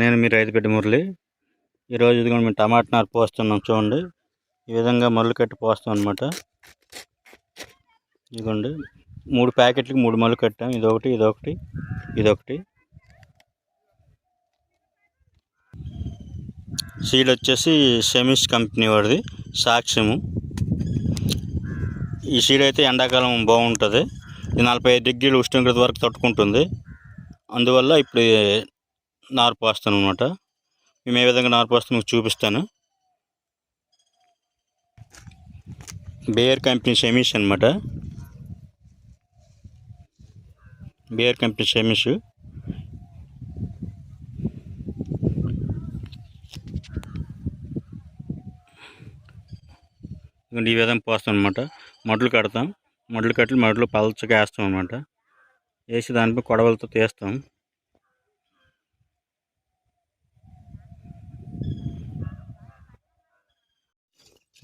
నేను మీ రైతుపెట్టి మురళి. ఈరోజు ఇదిగోండి మేము టమాటా నారు పోస్తున్నాం చూడండి. ఈ విధంగా మల్లు కట్టి పోస్తాం అనమాట ఇదిగోండి. మూడు ప్యాకెట్లకి మూడు మల్లు కట్టాం. ఇదొకటి ఇదొకటి ఇదొకటి. సీడ్ వచ్చేసి సెమిస్ కంపెనీ వాడిది సాక్ష్యము. ఈ సీడ్ అయితే ఎండాకాలం బాగుంటుంది. ఇది నలభై ఐదు డిగ్రీలు ఉష్ణోగ్రత వరకు తట్టుకుంటుంది. అందువల్ల ఇప్పుడు నారు పోస్తాను అనమాట మేము ఏ విధంగా నారు పోస్తాం మీకు చూపిస్తాను. బేయర్ కంపెనీ సెమిస్ అనమాట బేయర్ కంపెనీ సెమిస్ ఈ విధంగా పోస్తాం అనమాట మడులు కడతాం. మడులు కట్టి మడులు పలచగా వేస్తాం అనమాట వేసి దానిపై కొడవలతో తీస్తాం.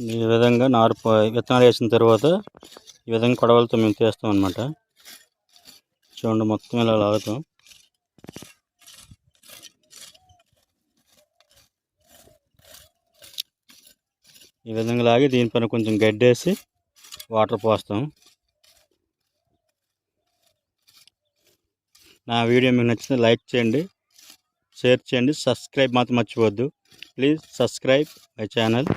ఈ విధంగా నారు విత్తనాలు వేసిన తర్వాత ఈ విధంగా కొడవలతో మేము తీస్తాం అనమాట చూడండి మొత్తం ఇలా లాగుతాం. ఈ విధంగా లాగి దీనిపైన కొంచెం గడ్డేసి వాటర్ పోస్తాం. నా వీడియో మీకు నచ్చితే లైక్ చేయండి షేర్ చేయండి సబ్స్క్రైబ్ మాత్రం మర్చిపోవద్దు. Please subscribe my channel.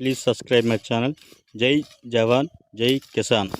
Please subscribe my channel జై జవాన్ జై కిసాన్